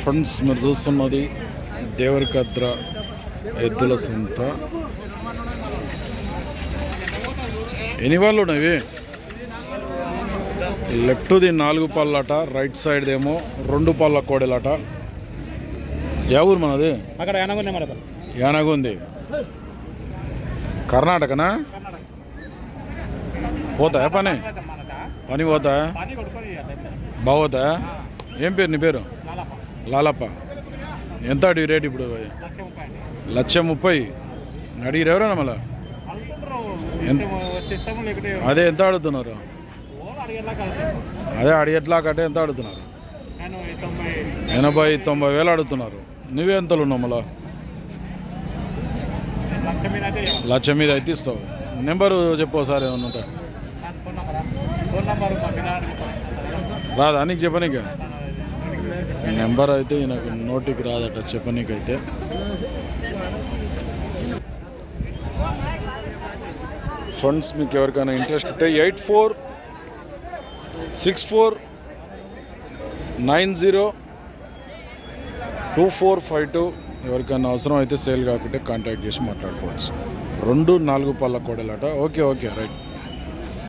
Friends మీరు చూస్తున్నది దేవరకద్ర ఎద్దుల సంత. ఎన్ని వాళ్ళు ఉన్నవి లెఫ్ట్ది నాలుగు పళ్ళట రైట్ సైడ్ ఏమో రెండు పళ్ళ కోడెలట. యా ఊరు మనది? అక్కడ యానగుంది కర్ణాటకనా? పోతాయా పని? పని పోతా బాగోతా ఏం పేరు నీ పేరు? లాలప్ప. ఎంత అడిగి రేట్ ఇప్పుడు? లక్ష ముప్పై. అడిగిరు ఎవరైనా మళ్ళా? ఎంత? అదే ఎంత అడుగుతున్నారు అదే అడిగేట్లా కట్టే ఎంత అడుగుతున్నారు ఎనభై తొంభై వేలు అడుగుతున్నారు నువ్వే ఎంతలు ఉన్నావు మళ్ళా? లక్ష మీద అయితే ఇస్తావు. నెంబరు చెప్పు ఒకసారి ఏమన్నా ఉంటే. రాదా? నీకు చెప్పనీకా. నెంబర్ అయితే నాకు నోటికి రాదట చెప్పనీకైతే. ఫండ్స్ మీకు ఎవరికైనా ఇంట్రెస్ట్ ఉంటే eight four six four nine zero two four five two ఎవరికైనా అవసరం అయితే సేల్ కాకుంటే కాంటాక్ట్ చేసి మాట్లాడుకోవచ్చు. రెండు నాలుగు పళ్ళ కోడలట. Okay okay right.